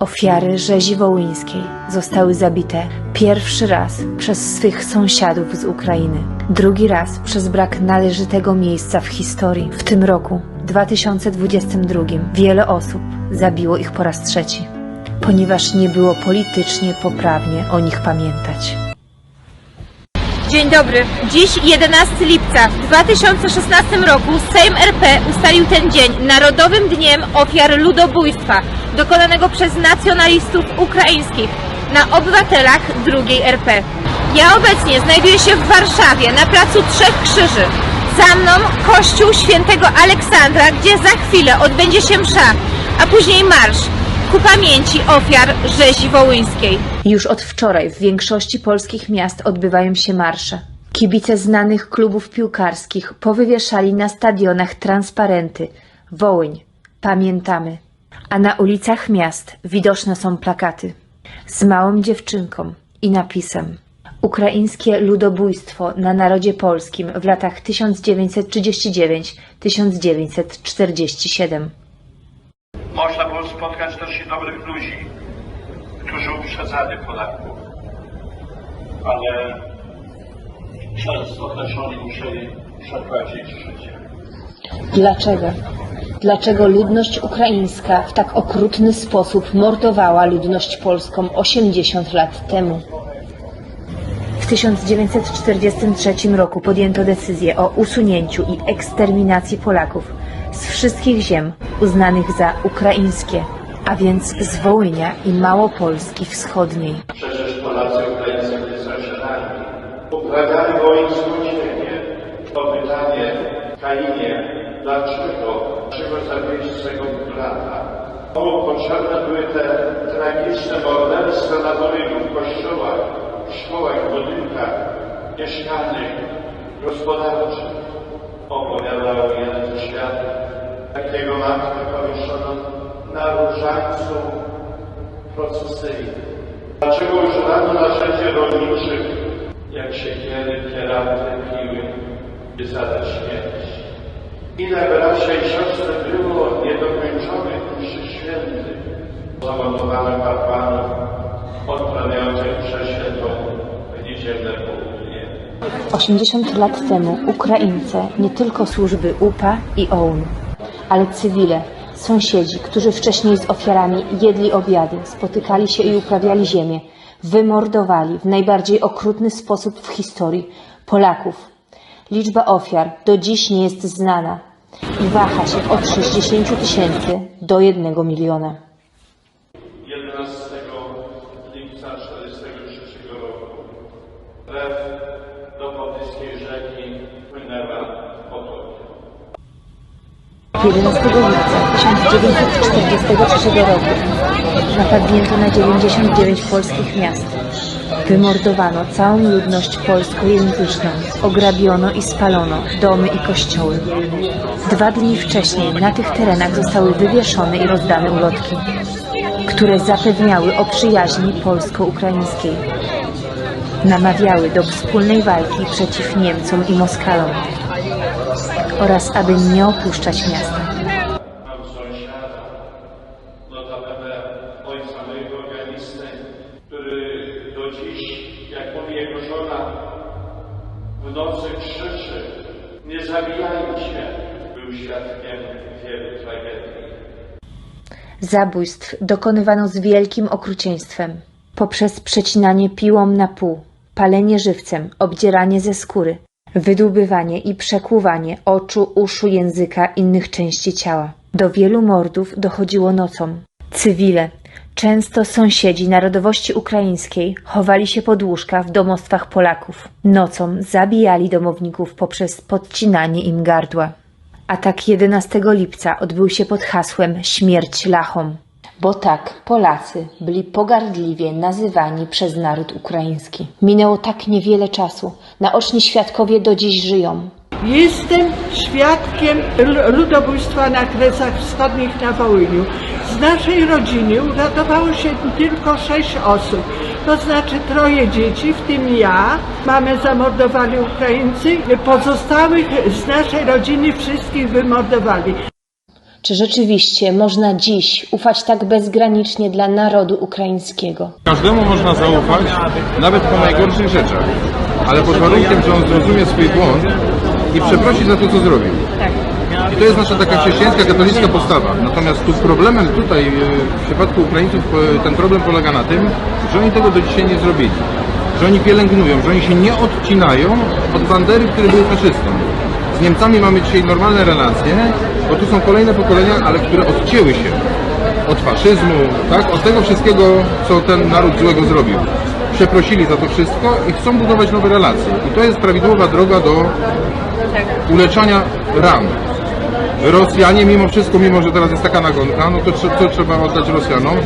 Ofiary rzezi wołyńskiej zostały zabite pierwszy raz przez swych sąsiadów z Ukrainy, drugi raz przez brak należytego miejsca w historii. W tym roku, 2022, wiele osób zabiło ich po raz trzeci, ponieważ nie było politycznie poprawnie o nich pamiętać. Dzień dobry. Dziś 11 lipca w 2016 roku Sejm RP ustalił ten dzień Narodowym Dniem Ofiar Ludobójstwa dokonanego przez nacjonalistów ukraińskich na obywatelach II RP. Ja obecnie znajduję się w Warszawie na placu Trzech Krzyży. Za mną kościół świętego Aleksandra, gdzie za chwilę odbędzie się msza, a później marsz ku pamięci ofiar rzezi wołyńskiej. Już od wczoraj w większości polskich miast odbywają się marsze. Kibice znanych klubów piłkarskich powywieszali na stadionach transparenty Wołyń, pamiętamy. A na ulicach miast widoczne są plakaty z małą dziewczynką i napisem Ukraińskie ludobójstwo na narodzie polskim w latach 1939-1947. Można było spotkać dobrych ludzi, którzy uprzedzali Polaków. Ale często też oni musieli przepłacić życie. Dlaczego? Dlaczego ludność ukraińska w tak okrutny sposób mordowała ludność polską 80 lat temu? W 1943 roku podjęto decyzję o usunięciu i eksterminacji Polaków z wszystkich ziem uznanych za ukraińskie, a więc z Wołynia i Małopolski Wschodniej. Przecież Polacy Ukraińcy byli sąsiadami. Uprawiali wołyńską ziemię. To pytanie, Kainie, dlaczego? Dlaczego zabiłeś swego brata? Komu potrzebne były te tragiczne morderstwa na Wołyniu, w kościołach, w szkołach, w budynkach mieszkalnych, gospodarczych? Opowiadał jeden ze świadków, jakiego matkę powieszono na różańcu procesyjnym. Dlaczego używano narzędzi rolniczych, jak siekiery, kieraty, piły, by zadać śmierć? Ile bracia i siostry było niedokończonych mszy świętych, zamordowanych kapłanów odprawiających przeświętą w niedzielne południe. 80 lat temu Ukraińcy, nie tylko służby UPA i OUN, ale cywile, sąsiedzi, którzy wcześniej z ofiarami jedli obiady, spotykali się i uprawiali ziemię, wymordowali w najbardziej okrutny sposób w historii Polaków. Liczba ofiar do dziś nie jest znana i waha się od 60 tysięcy do 1 miliona. 11 lipca 1943 roku krew do pobliskiej rzeki płynęła potokiem. 11 lipca 1943 roku napadnięto na 99 polskich miast. Wymordowano całą ludność polskojęzyczną, ograbiono i spalono domy i kościoły. Dwa dni wcześniej na tych terenach zostały wywieszone i rozdane ulotki, które zapewniały o przyjaźni polsko-ukraińskiej. Namawiały do wspólnej walki przeciw Niemcom i Moskalom oraz aby nie opuszczać miasta. Był świadkiem wielu tragedii. Zabójstw dokonywano z wielkim okrucieństwem. Poprzez przecinanie piłą na pół, palenie żywcem, obdzieranie ze skóry, wydłubywanie i przekłuwanie oczu, uszu, języka, innych części ciała. Do wielu mordów dochodziło nocą. Cywile, często sąsiedzi narodowości ukraińskiej, chowali się pod łóżka w domostwach Polaków. Nocą zabijali domowników poprzez podcinanie im gardła. Atak 11 lipca odbył się pod hasłem Śmierć Lachom. Bo tak Polacy byli pogardliwie nazywani przez naród ukraiński. Minęło tak niewiele czasu. Naoczni świadkowie do dziś żyją. Jestem świadkiem ludobójstwa na Kresach Wschodnich na Wołyniu. Z naszej rodziny uratowało się tylko sześć osób, to znaczy troje dzieci, w tym ja. Mamę zamordowali Ukraińcy, pozostałych z naszej rodziny wszystkich wymordowali. Czy rzeczywiście można dziś ufać tak bezgranicznie dla narodu ukraińskiego? Każdemu można zaufać, nawet po najgorszych rzeczach, ale pod warunkiem, że on zrozumie swój błąd i przeprosi za to, co zrobił. I to jest nasza taka chrześcijańska, katolicka postawa. Natomiast tu problemem tutaj, e, w przypadku Ukraińców, ten problem polega na tym, że oni tego do dzisiaj nie zrobili. Że oni pielęgnują, że oni się nie odcinają od bandery, który był faszystą. Z Niemcami mamy dzisiaj normalne relacje, bo tu są kolejne pokolenia, ale które odcięły się od faszyzmu, tak? od tego wszystkiego, co ten naród złego zrobił. Przeprosili za to wszystko i chcą budować nowe relacje. I to jest prawidłowa droga do uleczania ran. Rosjanie mimo wszystko, mimo że teraz jest taka nagonka, no to co trzeba oddać Rosjanom?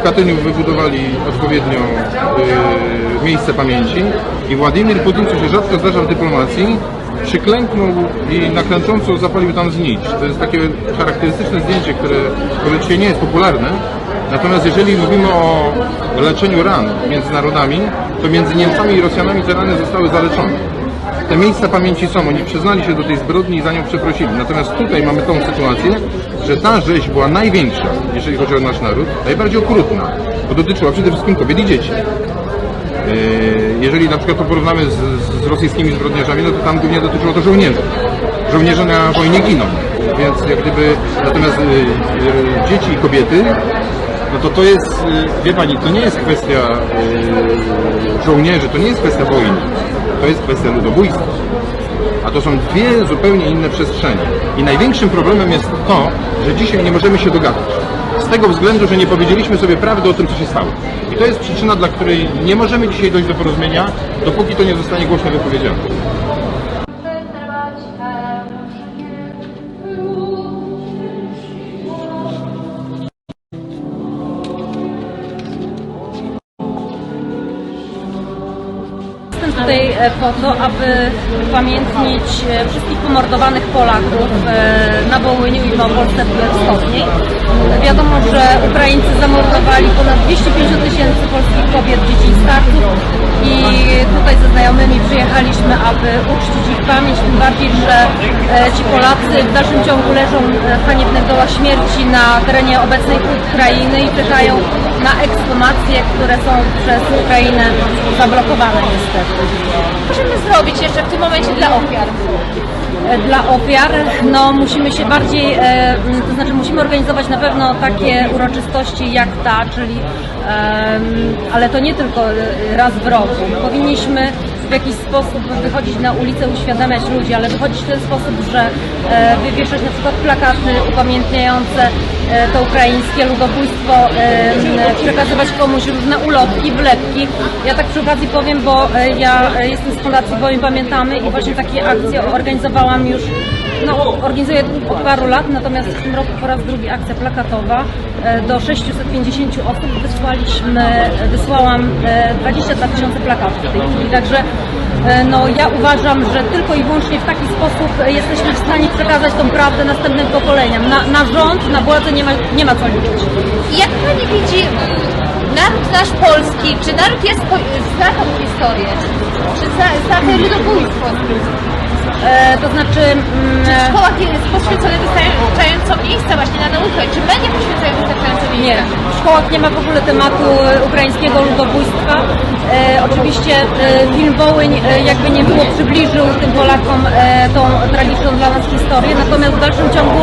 W Katyniu wybudowali odpowiednio y, miejsce pamięci i Władimir Putin, co się rzadko zdarza w dyplomacji, przyklęknął i nakręcząco zapalił tam znicz. To jest takie charakterystyczne zdjęcie, które oczywiście nie jest popularne. Natomiast jeżeli mówimy o leczeniu ran między narodami, to między Niemcami i Rosjanami te rany zostały zaleczone. Te miejsca pamięci są, oni przyznali się do tej zbrodni i za nią przeprosili. Natomiast tutaj mamy tą sytuację, że ta rzeź była największa, jeżeli chodzi o nasz naród, najbardziej okrutna, bo dotyczyła przede wszystkim kobiet i dzieci. Yy, Jeżeli na przykład to porównamy z, z rosyjskimi zbrodniarzami, no to tam głównie dotyczyło to żołnierzy. Żołnierze na wojnie giną, więc jak gdyby, natomiast yy, yy, dzieci i kobiety, no to to jest, yy, wie Pani, to nie jest kwestia yy, żołnierzy, to nie jest kwestia wojny, to jest kwestia ludobójstwa. A to są dwie zupełnie inne przestrzenie. I największym problemem jest to, że dzisiaj nie możemy się dogadać. Z tego względu, że nie powiedzieliśmy sobie prawdy o tym, co się stało. I to jest przyczyna, dla której nie możemy dzisiaj dojść do porozumienia, dopóki to nie zostanie głośno wypowiedziane. Po to, aby upamiętnić e, wszystkich pomordowanych Polaków e, na Wołyniu i w Małopolsce Wschodniej. Wiadomo, że Ukraińcy zamordowali ponad 250 tysięcy polskich kobiet, dzieci i starców i tutaj ze znajomymi przyjechaliśmy, aby uczcić ich pamięć, tym bardziej, że e, ci Polacy w dalszym ciągu leżą e, w haniebnych dołach śmierci na terenie obecnej Ukrainy i czekają na ekshumacje, które są przez Ukrainę zablokowane niestety. Możemy zrobić jeszcze w tym momencie dla ofiar? Dla ofiar, no musimy się bardziej, e, to znaczy musimy organizować na pewno takie uroczystości jak ta, czyli, em, ale to nie tylko e, raz w roku. Powinniśmy w jakiś sposób wychodzić na ulicę, uświadamiać ludzi, ale wychodzić w ten sposób, że e, wywieszać na przykład plakaty upamiętniające e, to ukraińskie ludobójstwo, przekazywać komuś różne ulotki, wlepki. Ja tak przy okazji powiem, bo e, ja jestem z Fundacji Wołyń Pamiętamy i właśnie takie akcje organizowałam już no, organizuję od paru lat, natomiast w tym roku po raz drugi akcja plakatowa. E, Do 650 osób wysłaliśmy, wysłałam e, 22 tysiące plakatów w tej chwili, także e, no, ja uważam, że tylko i wyłącznie w taki sposób e, jesteśmy w stanie przekazać tą prawdę następnym pokoleniom. Na, na rząd, na władzę nie ma, nie ma co liczyć. Jak Pani widzi naród nasz polski, czy naród jest, zna tą historię? Czy zna, zna to ludobójstwo? E, to znaczy... mm, W szkołach jest poświęcone wystarczająco miejsca właśnie na naukę? Czy media poświęcają wystarczająco Nie, miejsca? w szkołach nie ma w ogóle tematu e, ukraińskiego ludobójstwa. E, oczywiście e, film Wołyń e, jakby nie było przybliżył tym Polakom e, tą tragiczną dla nas historię, natomiast w dalszym ciągu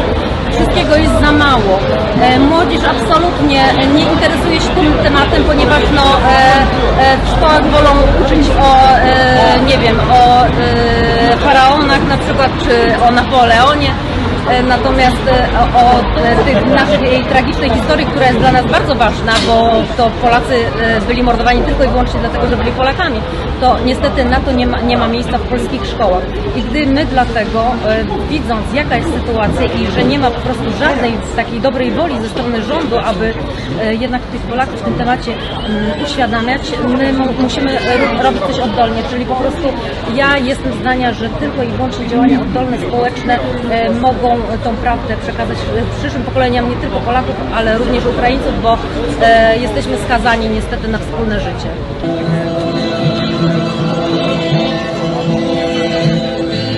wszystkiego jest za mało. E, młodzież absolutnie nie interesuje się tym tematem, ponieważ no, e, e, w szkołach wolą uczyć o, e, nie wiem, o e, faraonach na przykład, czy o Napoleonie. E, Natomiast e, o, tych naszej tragicznej historii, która jest dla nas bardzo ważna, bo to Polacy byli mordowani tylko i wyłącznie dlatego, że byli Polakami, to niestety na to nie ma, nie ma miejsca w polskich szkołach. I gdy my dlatego, e, widząc jaka jest sytuacja i że nie ma po prostu żadnej takiej dobrej woli ze strony rządu, aby e, jednak tych Polaków w tym temacie mm, uświadamiać, my mu, musimy ro- robić coś oddolnie, czyli po prostu ja jestem zdania, że tylko i wyłącznie działania oddolne, społeczne e, mogą tą prawdę przekazać przyszłym pokoleniom nie tylko Polaków, ale również Ukraińców, bo jesteśmy skazani niestety na wspólne życie.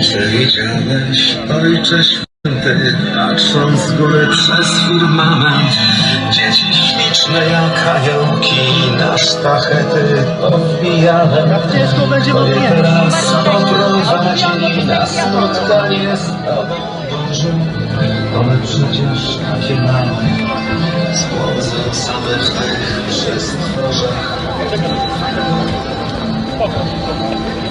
Czy widziałeś ojcze Patrząc z góry przez firmament. Dzieci śliczne jak aniołki Na sztachety powbijane Twoje teraz poprowadzili Na spotkanie z Tobą Bożym. Ale przecież takie Spłodzą same w tych przez Fuck.